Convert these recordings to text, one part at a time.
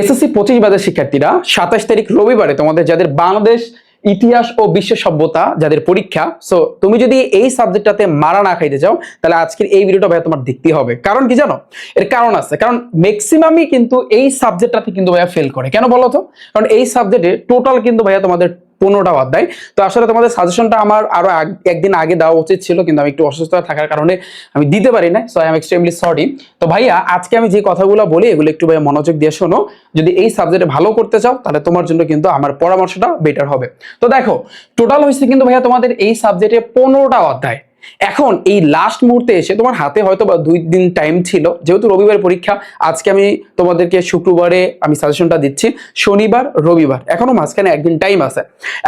SSC পঁচিশ বাজার শিক্ষার্থীরা সাতাশ তারিখ রবিবারে তোমাদের যাদের বাংলাদেশ ইতিহাস ও বিশ্ব সভ্যতা, যাদের পরীক্ষা সো তুমি যদি এই সাবজেক্টটাতে মারা না খাইতে চাও, তাহলে আজকের এই ভিডিওটা ভাইয়া তোমার দেখতে হবে। কারণ কি জানো? এর কারণ আছে। কারণ ম্যাক্সিমামই কিন্তু এই সাবজেক্টটাতে কিন্তু ভাইয়া ফেল করে। কেন বলো তো? কারণ এই সাবজেক্টে টোটাল কিন্তু ভাইয়া তোমাদের পনেরোটা অধ্যায়। তো আসলে তোমাদের সাজেশনটা আমার আরও একদিন আগে দেওয়া উচিত ছিল, কিন্তু আমি একটু অসুস্থ থাকার কারণে আমি দিতে পারি না so I am extremely sorry তো ভাইয়া, আজকে আমি যে কথাগুলো বলি, এগুলো একটু ভাইয়া মনোযোগ দিয়ে শোনো। যদি এই সাবজেক্টে ভালো করতে চাও, তাহলে তোমার জন্য কিন্তু আমার পরামর্শটা বেটার হবে। তো দেখো টোটাল হয়েছে কিন্তু ভাইয়া তোমাদের এই সাবজেক্টে পনেরোটা অধ্যায়। এখন এই লাস্ট মুহূর্তে এসে তোমার হাতে হয়তো বা দুই দিন টাইম ছিল, যেহেতু রবিবার পরীক্ষা, আজকে আমি তোমাদেরকে শুক্রবারে আমি সাজেশনটা দিচ্ছি, শনিবার, রবিবার, এখনও মাঝখানে একদিন টাইম আছে।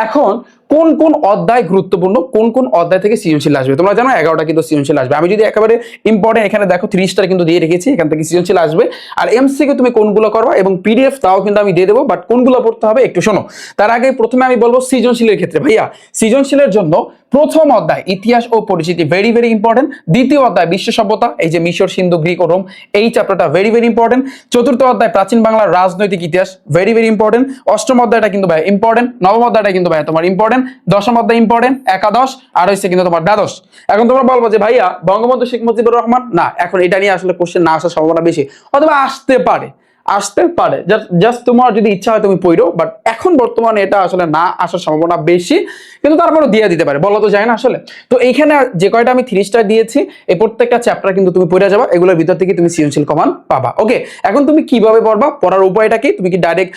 এখন কোন কোন অধ্যায় গুরুত্বপূর্ণ, কোন কোন অধ্যায় থেকে সৃজনশীল আসবে? তোমরা জানো এগারোটা কিন্তু সৃজনশীল আসবে। আমি যদি একেবারে ইম্পর্টেন্ট এখানে দেখো স্টার কিন্তু দিয়ে রেখেছি, এখান থেকে সৃজনশীল আসবে। আর এমসিকে তুমি কোনগুলো করবা এবং পিডিএফ তাও কিন্তু আমি দিয়ে দেবো বাট কোনগুলো পড়তে হবে একটু শোনো। তার আগে প্রথমে আমি বলব সৃজনশীলের ক্ষেত্রে। ভাইয়া, সৃজনশীলের জন্য প্রথম অধ্যায়, ইতিহাস ও পরিচিতি ভেরি ভেরি ইম্পর্টেন্ট দ্বিতীয় অধ্যায়, বিশ্ব সভ্যতা, এই যে মিশর, সিন্ধু, গ্রিক ও রোম, এই চ্যাপ্টারটা ভেরি ভেরি ইম্পর্টেন্ট চতুর্থ অধ্যায়, প্রাচীন বাংলার রাজনৈতিক ইতিহাস ভেরি ভেরি ইম্পর্টেন্ট অষ্টম অধ্যায়টা কিন্তু ভাই ইম্পর্টেন্ট নবম অধ্যায়টা কিন্তু ভাই তোমার ইম্পর্টেন্ট দশম অধ্যায় ইম্পর্টেন্ট একাদশ, আর হয়েছে কিন্তু তোমার দ্বাদশ। এখন তোমরা বলব যে, ভাইয়া, বঙ্গবন্ধু শেখ মুজিবুর রহমান? না, এখন এটা নিয়ে আসলে কোশ্চেন না আসার সম্ভাবনা বেশি। অথবা আসতে পারে। আসতে পারে। জাস্ট তোমার যদি ইচ্ছা হয় তুমি পড়ো বাট এখন বর্তমানে এটা আসলে না আসার সম্ভাবনা বেশি, কিন্তু তারপরে দিয়ে দিতে পারে। বলা তো যায় না আসলে। তো এইখানে যে কয়টা আমি থ্রি স্টার দিয়েছি, এই প্রত্যেকটা চ্যাপ্টার কিন্তু তুমি পড়ে যাবা, এগুলোর ভিতর থেকে তুমি সৃজনশীল কমান পাবা। ওকে এখন তুমি কীভাবে পড়বা? পড়ার উপায়টা কি? তুমি কি ডাইরেক্ট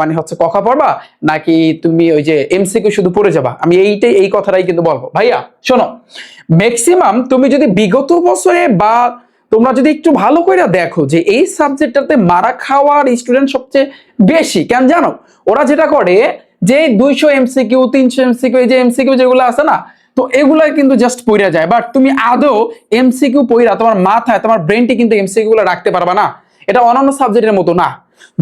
মানে হচ্ছে কখা পড়বা? নাকি তুমি ওই যে এমসিকিউ শুধু পড়ে যাবা? আমি এইটাই, এই কথাটাই কিন্তু বলব। ভাইয়া, শোনো ম্যাক্সিমাম তুমি যদি বিগত বছরে বা তোমরা যদি একটু ভালো করে দেখো যে এই সাবজেক্টটাতে মারা খাওয়ার স্টুডেন্ট সবচেয়ে বেশি, কেন জানো? ওরা যেটা করে যে দুইশো এমসিকিউ তিনশো এমসিকিউ এই যে এমসিকিউ যেগুলো আছে না, তো এগুলা কিন্তু জাস্ট পইরা যায়। বাট তুমি আদৌ এমসিকিউ পইরা তোমার মাথায়, তোমার ব্রেনটি কিন্তু এমসিকিউ গুলো রাখতে পারবা না। এটা অন্যান্য সাবজেক্টের মতো না।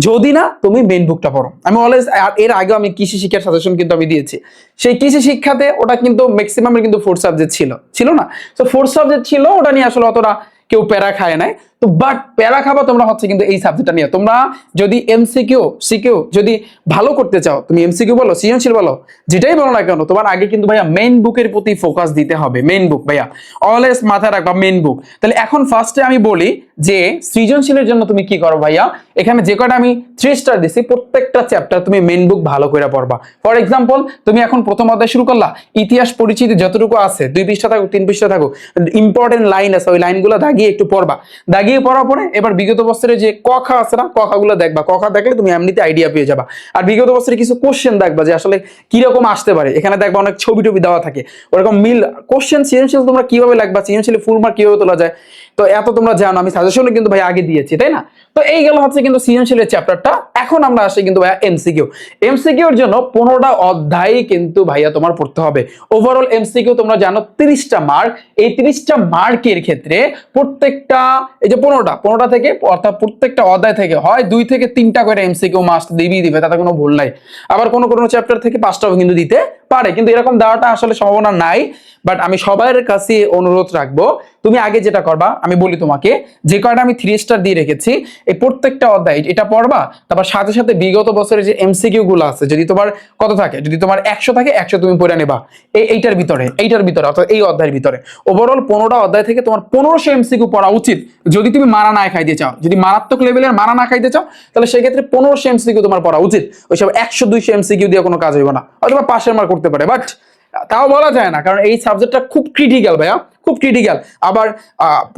যদি না, তুমি মেন বুকটা পড়ো। আমি অলওয়েজ এর আগেও আমি কৃষি শিক্ষার সাজেশন কিন্তু আমি দিয়েছি। সেই কৃষি শিক্ষাতে ওটা কিন্তু ম্যাক্সিমামের কিন্তু ফোর্থ সাবজেক্ট ছিল। ছিল না? তো ফোর্থ সাবজেক্ট ছিল, ওটা নিয়ে আসলে অতটা কেউ প্যারা খায় নাই তো বাট প্যারা খাবা তোমরা হচ্ছে কিন্তু এই সাবজেক্টটা নিয়ে। তোমরা যদি এমসিকিউ সিকিউ যদি ভালো করতে চাও, তুমি এমসিকিউ বলো, সৃজনশীল বলো, যেটাই বলো না কেন, তোমার আগে কিন্তু ভাইয়া মেইন বুকের প্রতি ফোকাস দিতে হবে মেইন বুক ভাইয়া। অলওয়েজ মাথায় রাখবা মেইন বুক তাহলে এখন ফার্স্টে আমি বলি যে, সৃজনশীলের জন্য তুমি কি করো ভাইয়া? এখানে যে কটা আমি থ্রি স্টার দিছি, প্রত্যেকটা চ্যাপ্টার তুমি মেইন বুক ভালো করে পড়বা। ফর এক্সাম্পল তুমি এখন প্রথম অধ্যায় শুরু করলা, ইতিহাস পরিচিতি যতটুকু আছে, দুই পৃষ্ঠা থাকুক, তিন পৃষ্ঠা থাকুক ইম্পর্টেন্ট লাইন আছে, ওই লাইনগুলো দাগিয়ে একটু পড়বা। দাগিয়ে পড়ার পরে এবার বিগত বছরে যে কখা আছে না, কখাগুলো দেখবা। কখা দেখলে তুমি এমনিতে আইডিয়া পেয়ে যাবা। আর বিগত বছরে কিছু কোশ্চেন দেখবা যে আসলে কীরকম আসতে পারে। এখানে দেখবা অনেক ছবি টবি দেওয়া থাকে। ওরকম মিল কোশ্চেন সৃজনশীল তোমরা কীভাবে লাগবা? সৃজনশীল ফুল মার্ক কীভাবে তোলা যায়? তো এত তোমরা জানো, আমি সাজেশনও কিন্তু ভাই আগে দিয়েছি, তাই না? তো এই গেল হচ্ছে কিন্তু সৃজনশীলের চ্যাপ্টারটা এখন আমরা আসি কিন্তু ভাইয়া এমসিকিউ এমসিকিউর জন্য পনেরোটা অধ্যায় কিন্তু ভাইয়া তোমার পড়তে হবে। ওভারঅল এমসিকিউ তোমরা জানো তিরিশটা মার্ক এই তিরিশটা মার্কের ক্ষেত্রে প্রত্যেকটা, এই যে পনেরোটা পনেরোটা থেকে অর্থাৎ প্রত্যেকটা অধ্যায় থেকে হয় দুই থেকে তিনটা করে এমসিকিউ মাস্ট দিবি দিবে, তাতে কোনো ভুল নাই। আবার কোনো কোনো চ্যাপ্টার থেকে পাঁচটাও কিন্তু দিতে পারে, কিন্তু এরকম দেওয়াটা আসলে সম্ভাবনা নাই বাট আমি সবার কাছে অনুরোধ রাখব, তুমি আগে যেটা করবা, আমি বলি তোমাকে, যে কয়টা আমি থ্রি স্টার দিয়ে রেখেছি, এই প্রত্যেকটা অধ্যায় এটা পড়বা, তারপর সাথে সাথে বিগত বছরের যে এমসিকিউ গুলো আছে, যদি তোমার কত থাকে, যদি তোমার একশো থাকে, একশো তুমি পড়ে নেবা, এই এইটার ভিতরে এইটার ভিতরে, অর্থাৎ এই অধ্যায়ের ভিতরে। ওভারঅল পনেরোটা অধ্যায় থেকে তোমার পনেরোশো এমসিকিউ পড়া উচিত, যদি তুমি মারা না খাইতে চাও, যদি মারাত্মক লেভেলের মারা না খাইতে চাও, তাহলে সেক্ষেত্রে পনেরোশো এমসিকিউ তোমার পড়া উচিত, ওইসব একশো দুইশো এমসিকিউ দিয়ে কোনো কাজ হইব না, অথবা পাশের মার করতে পারে বাট তাও বলা যায় না, কারণ এই সাবজেক্টটা খুব ক্রিটিক্যাল ভাইয়া, খুব ক্রিটিক্যাল আবার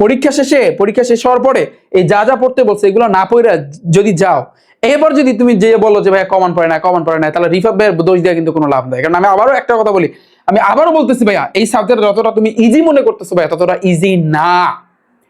পরীক্ষা শেষে, পরীক্ষা শেষ হওয়ার পরে এই যা যা পড়তে বলছে, এগুলো না পড়ে যদি যাও, এবার যদি তুমি যে বলো যে ভাইয়া কমন পড়ে না কমন পড়ে না তাহলে রিফাব ভাইয়ের দোষ দেওয়া কিন্তু কোনো লাভ নাই। কারণ আমি আবারও একটা কথা বলি, আমি আবারও বলতেছি ভাইয়া, এই সাবজেক্ট যতটা তুমি ইজি মনে করতেছো ভাইয়া, ততটা ইজি না।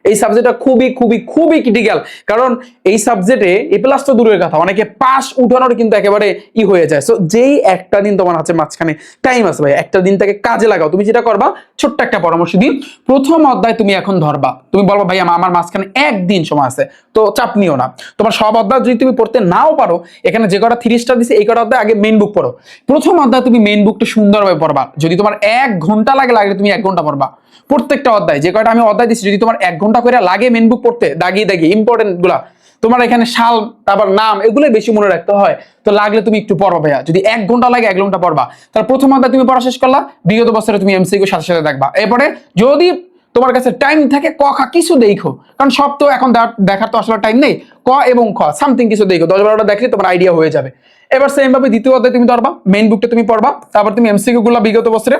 এই সাবজেক্টটা খুবই খুবই খুবই ক্রিটিক্যাল কারণ এই সাবজেক্টে এ প্লাস তো দূরের কথা, অনেকে পাস উঠানোর কিন্তু একেবারে ই হয়ে যায়। সো যেই একটা দিন তোমার হাতে মাঝখানে টাইম আছে ভাই, একটা দিন তাকে কাজে লাগাও। তুমি যেটা করবা, ছোট্ট একটা পরামর্শ দিন প্রথম অধ্যায় তুমি এখন ধরবা। তুমি বলবা, ভাই আমার মাঝখানে একদিন সময় আছে, তো চাপ নিও না। তোমার সব অধ্যায় যদি তুমি পড়তে নাও পারো, এখানে যে কটা থ্রি স্টার দিছে, এই কটা অধ্যায় আগে মেন বুক পড়ো। প্রথম অধ্যায় তুমি মেন বুকটা সুন্দরভাবে পড়বা। যদি তোমার এক ঘণ্টা লাগে লাগে তুমি এক ঘণ্টা পড়বা। প্রত্যেকটা অধ্যায়, যে কয়টা আমি অধ্যায় দিচ্ছি যদি তোমার এক ঘণ্টা করে লাগে মেন বুক পড়তে দাগিয়ে দাগিয়ে ইম্পর্টেন্টগুলা। তোমার এখানে সাল তারপর নাম এগুলো বেশি মনে রাখতে হয়। তো লাগলে তুমি একটু পড়বা ভাইয়া। যদি এক ঘণ্টা লাগে, এক ঘণ্টা পড়বা। তার প্রথম অধ্যায় তুমি পড়া শেষ করলা বিগত বছরে তুমি এমসিকিউ সাথে সাথে দেখবা। এরপরে যদি তোমার কাছে টাইম থাকে, ক, খা, কিছু দেখো। কারণ সব তো এখন দেখার তো আসলে টাইম নেই। ক এবং খ সামথিং কিছু দেখো। দশ বারোটা দেখলে তোমার আইডিয়া হয়ে যাবে। এবার সেম ভাবে দ্বিতীয় অধ্যায় তুমি ধরবা মেইন বুকটা তুমি পড়বা, তারপর তুমি এমসিকিউ গুলা বিগত বছরে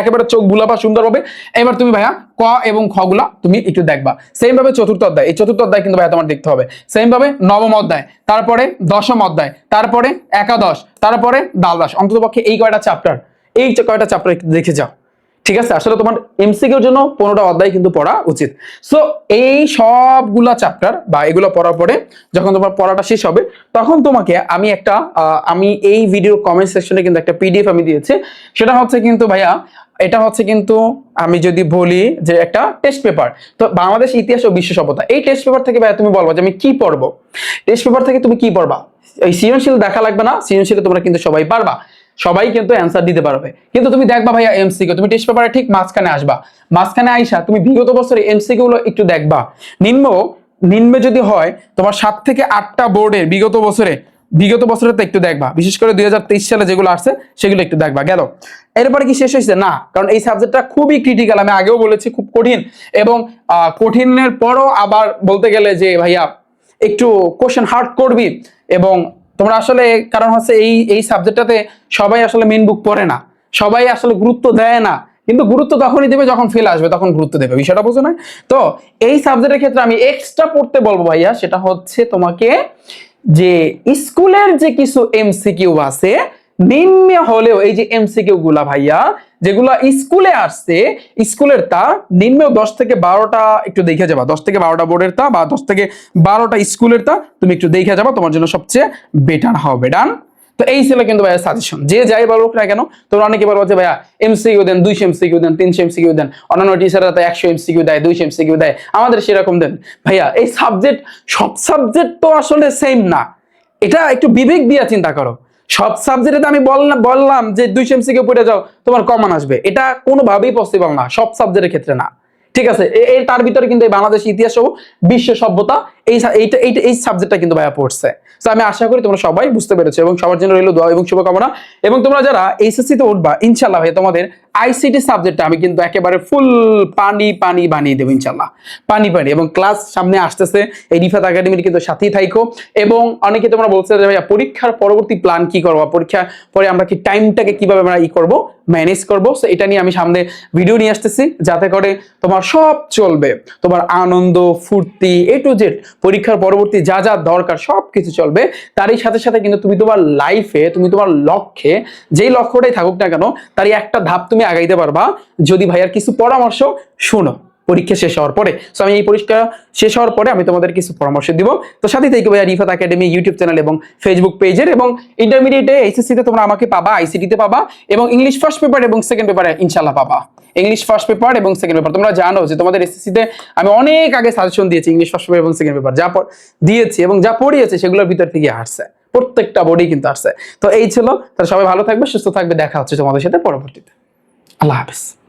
একেবারে চোখ বুলাবা সুন্দর হবে এবার তুমি ভাইয়া ক এবং খ গুলা তুমি একটু দেখবা। সেম ভাবে চতুর্থ অধ্যায়। এই চতুর্থ অধ্যায় কিন্তু ভাইয়া তোমার দেখতে হবে। সেম ভাবে নবম অধ্যায়, তারপরে দশম অধ্যায়, তারপরে একাদশ, তারপরে দ্বাদশ। অন্ততপক্ষে এই কয়টা চ্যাপ্টার এই কয়টা চ্যাপ্টার দেখে যাও। ঠিক আছে? আসলে তোমার এমসিকিউর জন্য পনেরোটা অধ্যায় কিন্তু পড়া উচিত। সো এই সবগুলা চ্যাপ্টার বা এগুলো পড়ার পরে যখন তোমার পড়াটা শেষ হবে, তখন তোমাকে আমি একটা আমি এই ভিডিও কমেন্ট সেকশনে কিন্তু একটা পিডিএফ আমি দিয়েছি। সেটা হচ্ছে কিন্তু ভাইয়া, এটা হচ্ছে কিন্তু আমি যদি বলি যে একটা টেস্ট পেপার তো বাংলাদেশ ইতিহাস ও বিশ্ব সভ্যতা, এই টেস্ট পেপার থেকে ভাইয়া তুমি বলব যে আমি কি পড়ব? টেস্ট পেপার থেকে তুমি কি পড়বা? এই সৃজনশীল দেখা লাগবে না, সৃজনশীল তোমরা কিন্তু সবাই পারবা। সবাই কিন্তু অ্যান্সার দিতে পারবে। কিন্তু তুমি দেখবা ভাইয়া এমসিকিউ তুমি টেস্ট পেপারে ঠিক মাঝখানে আসবা। মাঝখানে আইসা তুমি বিগত বছরে এমসিকিউ গুলো একটু দেখবা। নিম্ন, নিম্নে যদি হয়, তোমার সাত থেকে আটটা বোর্ডের বিগত বছরে বিগত বছরে তো একটু দেখবা। বিশেষ করে দুই হাজার তেইশ সালে যেগুলো আসছে, সেগুলো একটু দেখবা। গেল। এরপরে কি শেষ হয়েছে? না, কারণ এই সাবজেক্টটা খুবই ক্রিটিক্যাল আমি আগেও বলেছি, খুব কঠিন। এবং কঠিনের পরও আবার বলতে গেলে যে ভাইয়া, একটু কোশ্চেন হার্ড করবি। এবং তোমরা আসলে কারণ হচ্ছে এই এই সাবজেক্টটাতে সবাই আসলে মেন বুক পড়ে না। সবাই আসলে গুরুত্ব দেয় না। কিন্তু গুরুত্ব তখনই দেবে যখন ফেল আসবে, তখন গুরুত্ব দেবে। বিষয়টা বুঝো না? তো এই সাবজেক্টের ক্ষেত্রে আমি এক্সট্রা পড়তে বলব ভাইয়া, সেটা হচ্ছে তোমাকে যে স্কুলের যে কিছু এমসিকিউ আছে নিম্নে হলেও এই যে এমসিকিউ গুলা ভাইয়া, যেগুলা স্কুলে আসছে, স্কুলের তা নিম্ন দশ থেকে বারোটা একটু দেখে যাবা। দশ থেকে বারোটা বোর্ডের তা বা দশ থেকে বারোটা স্কুলের তা তুমি একটু দেখে যাবা, তোমার জন্য সবচেয়ে বেটার হবে। ডান তো এই ছিল কিন্তু ভাইয়া সাজেশন যে যাই বলুক না কেন, তোমরা অনেকে বলব যে ভাইয়া এমসিকিউ দেন, দুইশো এমসিকিউ দেন, তিনশো এমসিকিউ দেন, অন্যান্য টিচাররা তো একশো এমসিকিউ দেয়, দুইশো এমসিকিউ দেয়, আমাদের সেরকম দেন। ভাইয়া, এই সাবজেক্ট সব সাবজেক্ট তো আসলে সেম না। এটা একটু বিবেক দিয়ে চিন্তা করো। সব সাবজেক্টে আমি বললাম বললাম যে দুইশো কে পড়ে যাও, তোমার কমন আসবে। এটা কোনোভাবেই পসিবল না, সব সাবজেক্টের ক্ষেত্রে না। ঠিক আছে? এ- এ তার ভিতরে কিন্তু এই বাংলাদেশ ইতিহাস ও বিশ্ব সভ্যতা এই এইটা এইটা, এই সাবজেক্টটা কিন্তু ভাইয়া পড়ছে। তো আমি আশা করি তোমরা সবাই বুঝতে পেরেছ এবং সবার জন্য রইল দোয়া এবং শুভকামনা। এবং তোমরা যারা এইচএসসি তে উঠবা ইনশাল্লাহ ভাই তোমাদের আইসিটি সাবজেক্টটা আমি কিন্তু একেবারে ফুল পানি পানি, বানিয়ে দেবো ইনশাল্লাহ পানি পানি। এবং ক্লাস সামনে আসতেছে, এই রিফাত একাডেমির কিন্তু সাথেই থাইকো। এবং অনেকে তোমরা বলছে যে ভাইয়া, পরীক্ষার পরবর্তী প্ল্যান কি করব? পরীক্ষা পরে আমরা কি টাইমটাকে কীভাবে আমরা ই করব? ম্যানেজ করব? সো এটা নিয়ে আমি সামনে ভিডিও নিয়ে আসতেছি, যাতে করে তোমার সব চলবে। তোমার আনন্দ, ফুর্তি এ টু জেড পরীক্ষার পরবর্তী যা যা দরকার সব কিছু চলবে, তারই সাথে সাথে কিন্তু তুমি তোমার লাইফে তুমি তোমার লক্ষ্যে, যেই লক্ষ্যটাই থাকুক না কেন, তারই একটা ধাপ তুমি আগাইতে পারবা। যদি ভাইয়ার কিছু পরামর্শ, শোনো। পরীক্ষা শেষ হওয়ার পরে। সো আমি এই পরীক্ষা শেষ হওয়ার পরে আমি তোমাদের কিছু পরামর্শ দিব। তো সাথে থেকে ভাইয়া রিফাত একাডেমি ইউটিউব চ্যানেল এবং ফেসবুক পেজের এবং ইন্টারমিডিয়েটে এইচএসসি তে তোমরা আমাকে পাবা আইসিটিতে পাবা এবং ইংলিশ ফার্স্ট পেপার এবং সেকেন্ড পেপারে ইনশাল্লাহ পাবা। ইংলিশ ফার্স্ট পেপার এবং সেকেন্ড পেপার তোমরা জানো যে তোমাদের এসএসসি তে আমি অনেক আগে সাজেশন দিয়েছি ইংলিশ ফার্স্ট পেপার এবং সেকেন্ড পেপার যা দিয়েছি এবং যা পড়িয়েছে সেগুলোর ভিতর থেকে আসছে। প্রত্যেকটা বোর্ডই কিন্তু আসছে। তো এই ছিল। তাহলে সবাই ভালো থাকবে, সুস্থ থাকবে। দেখা হচ্ছে তোমাদের সাথে পরবর্তীতে। আল্লাহ হাফেজ।